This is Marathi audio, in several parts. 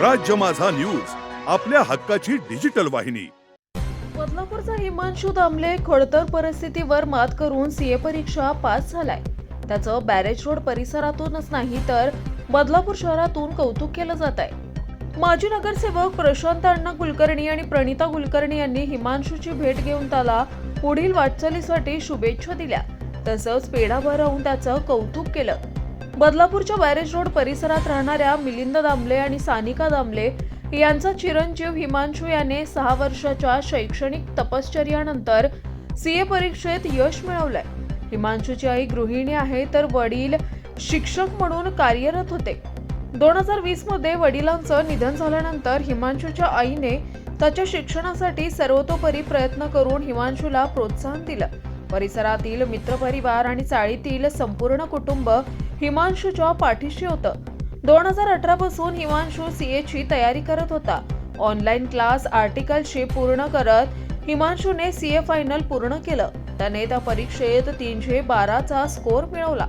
राज्य माझा न्यूज आपल्या हक्काची डिजिटल वाहिनी. बदलापूरचा हिमांशू दामले खडतर परिस्थितीवर मात करून सीए परीक्षा पास झालाय. त्याचं बॅरेज रोड परिसरातूनच नाही तर बदलापूर शहरातून कौतुक केलं जात आहे माजी नगरसेवक प्रशांत अण्णा कुलकर्णी आणि प्रणिता कुलकर्णी यांनी हिमांशूची भेट घेऊन त्याला पुढील वाटचालीसाठी शुभेच्छा दिल्या. तसंच पेढाभर राहून त्याचं कौतुक केलं. बदलापूरच्या बॅरेज रोड परिसरात राहणाऱ्या मिलिंद दामले आणि सानिका दामले यांचा चिरंजीव हिमांशू याने सहा वर्षाच्या शैक्षणिक तपश्चर्यानंतर सीए परीक्षेत यश मिळवलंय. हिमांशूची आई गृहिणी आहे तर वडील शिक्षक म्हणून कार्यरत होते. दोन हजार वीसमध्ये वडिलांचं निधन झाल्यानंतर हिमांशूच्या आईने त्याच्या शिक्षणासाठी सर्वतोपरी प्रयत्न करून हिमांशूला प्रोत्साहन दिलं. परिसरातील मित्रपरिवार आणि चाळीतील संपूर्ण कुटुंब हिमांशूच्या पाठीशी होतं. दोन हजार अठरा पासून हिमांशू सीएची तयारी करत होता. ऑनलाईन क्लास आर्टिकलशिप पूर्ण करत हिमांशूने सीए फायनल पूर्ण केलं. त्याने त्या परीक्षेत तीनशे बाराचा स्कोर मिळवला.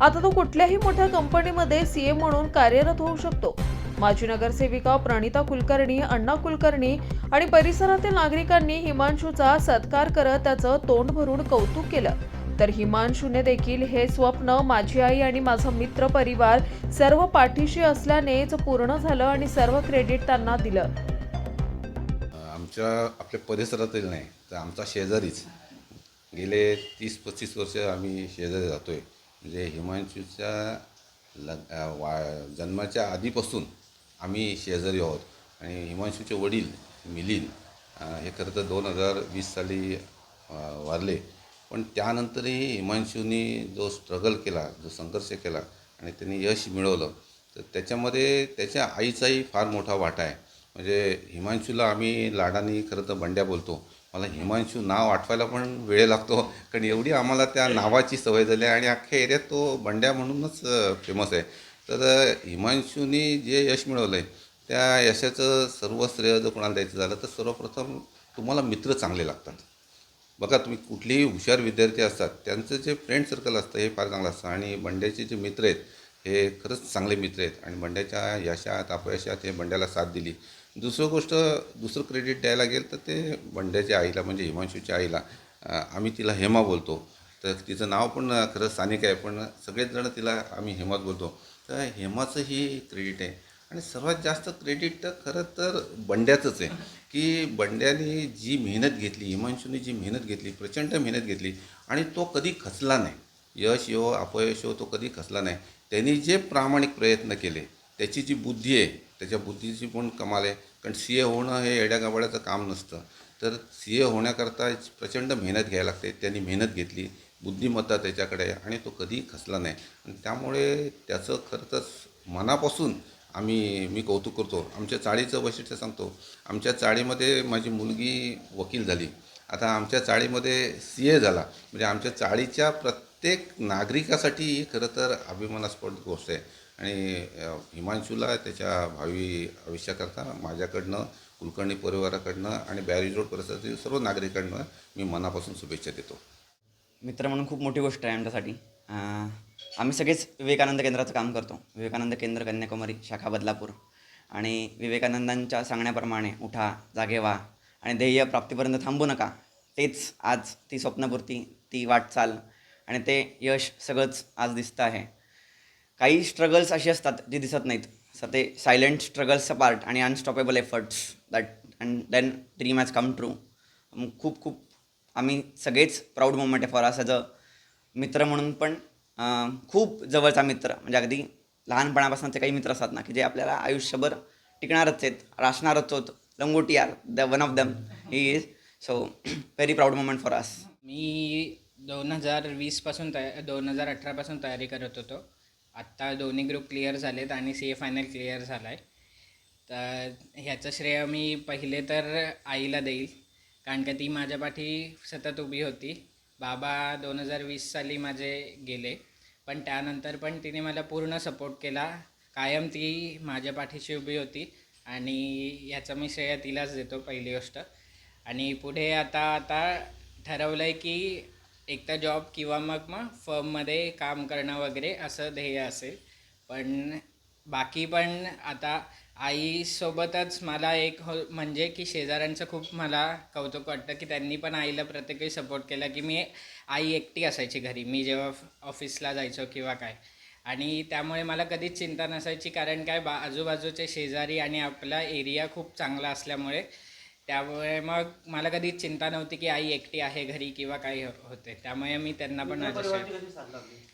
आता तो कुठल्याही मोठ्या कंपनीमध्ये सीए म्हणून कार्यरत होऊ शकतो. माजी नगरसेविका प्रणिता कुलकर्णी अण्णा कुलकर्णी आणि परिसरातील नागरिकांनी हिमांशूचा सत्कार करत त्याचं तोंड भरून कौतुक केलं. तर हिमांशूने देखील हे स्वप्न माझी आई आणि माझा मित्र परिवार सर्व पाठीशी असल्यानेच पूर्ण झालं आणि सर्व क्रेडिट त्यांना दिलं. आमच्या आपल्या परिसरातील नाही तर आमचा शेजारीच गेले तीस पस्तीस वर्ष आम्ही शेजारी राहतो आहे म्हणजे हिमांशूच्या लग वा जन्माच्या आधीपासून आम्ही शेजारी आहोत. आणि हिमांशूचे वडील मिलिंद हे खरं तर दोन हजार वीस साली वारले. पण त्यानंतरही हिमांशूनी जो स्ट्रगल केला जो संघर्ष केला आणि त्यांनी यश मिळवलं तर त्याच्यामध्ये त्याच्या आईचाही फार मोठा वाटा आहे. म्हणजे हिमांशूला आम्ही लाडाने खरं तर बंड्या बोलतो. मला हिमांशू नाव आठवायला पण वेळ लागतो कारण एवढी आम्हाला त्या नावाची सवय झाली आहे आणि अख्ख्या एरियात तो बंड्या म्हणूनच फेमस आहे. तर हिमांशूनी जे यश मिळवलं आहे त्या यशाचं सर्व श्रेय जर कोणाला द्यायचं झालं तर सर्वप्रथम तुम्हाला मित्र चांगले लागतात. बघा तुम्ही कुठलेही हुशार विद्यार्थी असतात त्यांचं जे फ्रेंड सर्कल असतं हे फार चांगलं असतं. आणि बंड्याचे जे मित्र आहेत हे खरंच चांगले मित्र आहेत. आणि बंड्याच्या यशात अपयशात हे बंड्याला साथ दिली. दुसरं गोष्ट दुसरं क्रेडिट द्यायला गेलं तर ते बंड्याच्या आईला म्हणजे हिमांशूच्या आईला. आम्ही तिला हेमा बोलतो. तर तिचं नाव पण खरं स्थानिक आहे पण सगळेच जण तिला आम्ही हेमाच बोलतो. तर हेमाचंही क्रेडिट आहे. आणि सर्वात जास्त क्रेडिट तर खरं तर बंड्याचंच आहे. की बंड्याने जी मेहनत घेतली हिमांशूने जी मेहनत घेतली प्रचंड मेहनत घेतली आणि तो कधी खचला नाही. यश यो अपयश यो तो कधी खचला नाही. त्यांनी जे प्रामाणिक प्रयत्न केले त्याची जी बुद्धी आहे त्याच्या बुद्धीची पण कमाल आहे. कारण सी ए होणं हे येड्यागाबाड्याचं काम नसतं. तर सी ए होण्याकरता प्रचंड मेहनत घ्यायला लागते. त्यांनी मेहनत घेतली बुद्धिमत्ता त्याच्याकडे आणि तो कधी खचला नाही. आणि त्यामुळे त्याचं खरं तर मनापासून आम्ही मी कौतुक करतो. आमच्या चाळीचं वैशिष्ट्य सांगतो. आमच्या चाळीमध्ये माझी मुलगी वकील झाली. आता आमच्या चाळीमध्ये सी ए झाला. म्हणजे आमच्या चाळीच्या प्रत्येक नागरिकासाठी ही खरं तर अभिमानास्पद गोष्ट आहे. आणि हिमांशूला त्याच्या भावी आयुष्याकरता माझ्याकडनं कुलकर्णी परिवाराकडनं आणि बॅरेज रोड परिसरातील सर्व नागरिकांना मी मनापासून शुभेच्छा देतो. मित्र म्हणून खूप मोठी गोष्ट आहे आमच्यासाठी. आम्ही सगळेच विवेकानंद केंद्राचं काम करतो. विवेकानंद केंद्र कन्याकुमारी शाखा बदलापूर. आणि विवेकानंदांच्या सांगण्याप्रमाणे उठा जागे व्हा आणि ध्येय प्राप्तीपर्यंत थांबू नका. तेच आज ती स्वप्नपूर्ती ती वाटचाल आणि ते यश सगळंच आज दिसतं आहे. काही स्ट्रगल्स अशी असतात जी दिसत नाहीत. सर ते सायलेंट स्ट्रगल्सचा पार्ट आणि unstoppable efforts that and then dream has come true खूप खूप आम्ही सगळेच प्राऊड मोमेंट आहे. फॉर अस ॲज अ मित्र म्हणून पण खूप जवळचा मित्र म्हणजे अगदी लहानपणापासूनचे काही मित्र असतात ना की जे आपल्याला आयुष्यभर टिकणारच आहेत रासणारच होत. लंगोटी R the one of them he is so very proud moment for us मी दोन हजार वीसपासून तया दोन हजार अठरापासून तयारी करत होतो. आत्ता दोन्ही ग्रुप क्लिअर झालेत आणि सी ए फायनल क्लिअर झाला आहे तर ह्याचं श्रेय मी पहिले तर आईला देईल कारण का ती माझ्या पाठी सतत उभी होती. बाबा दोन हजार वीस साली माझे गेले. पण त्यानंतर पण तिने मला पूर्ण सपोर्ट केला. कायम ती माझ्या पाठीशी उभी होती आणि ह्याचं मी श्रेय तिलाच देतो पहिली गोष्ट. आणि पुढे आता आता ठरवलं आहे की एक तर जॉब किंवा मग मग फर्ममध्ये काम करणं वगैरे असं ध्येय असेल. पण बाकी पण आता आईसोबतच मला एक हो म्हणजे की शेजाऱ्यांचं खूप मला कौतुक वाटतं की त्यांनी पण आईला प्रत्येक वेळी सपोर्ट केला की मी आई एकटी असायची घरी. मी जेव्हा ऑफिसला जायचो किंवा काय. आणि त्यामुळे मला कधीच चिंता नसायची कारण काय बा आजूबाजूचे शेजारी आणि आपला एरिया खूप चांगला असल्यामुळे त्यामुळे मग मला कधीच चिंता नव्हती की आई एकटी आहे घरी किंवा काही हो- होते. त्यामुळे मी त्यांना पण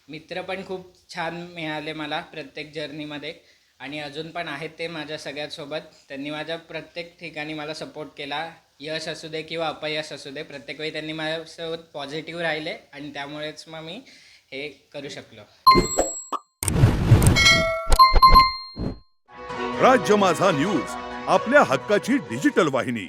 मित्र पण खूप छान मिळाले मला प्रत्येक जर्नीमध्ये आणि अजून पण आहेत ते माझ्या सगळ्यासोबत त्यांनी माझ्या प्रत्येक ठिकाणी मला सपोर्ट केला. यश असू दे किंवा अपयश असू दे प्रत्येक वेळी त्यांनी माझ्यासोबत पॉझिटिव्ह राहिले आणि त्यामुळेच मग मी हे करू शकलो. राज्य माझा न्यूज आपल्या हक्काची डिजिटल वाहिनी.